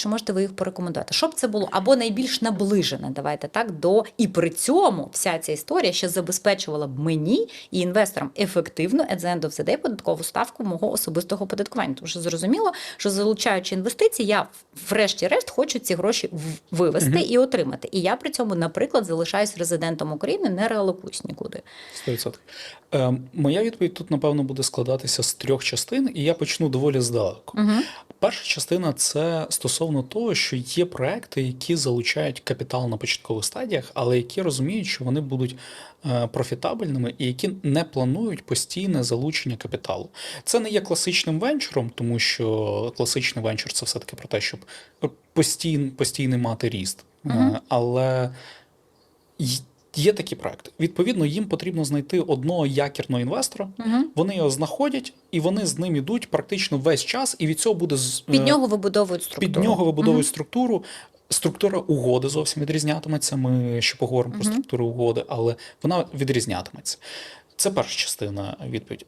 Чи можете ви їх порекомендувати? Щоб це було або найбільш наближене, давайте так, до і при цьому вся ця історія ще забезпечувала б мені і інвесторам ефективно at the end of the day податкову ставку мого особистого оподаткування. Тому що зрозуміло, що залучаючи інвестиції, я врешті-решт хочу ці гроші вивести Мгм. і отримати. І я при цьому, наприклад, залишаюсь резидентом України, не реалокуюсь нікуди. 100%. Е, моя відповідь тут, напевно, буде складатися з трьох частин, і я почну доволі здалеку. Угу. Перша частина це стосовно того, що є проекти, які залучають капітал на початкових стадіях, але які розуміють, що вони будуть е, профітабельними і які не планують постійне залучення капіталу. Це не є класичним венчуром, тому що класичний венчур це все таки про те, щоб постійно, постійний мати ріст. угу. Але є такі проекти. Відповідно, їм потрібно знайти одного якірного інвестора. Угу. Вони його знаходять, і вони з ним ідуть практично весь час, і від цього буде з- Під е, нього вибудовують структуру. під нього вибудовують угу. структуру. Структура угоди зовсім відрізнятиметься. Ми ще поговоримо про структуру угоди, але вона відрізнятиметься. Це перша частина відповіді.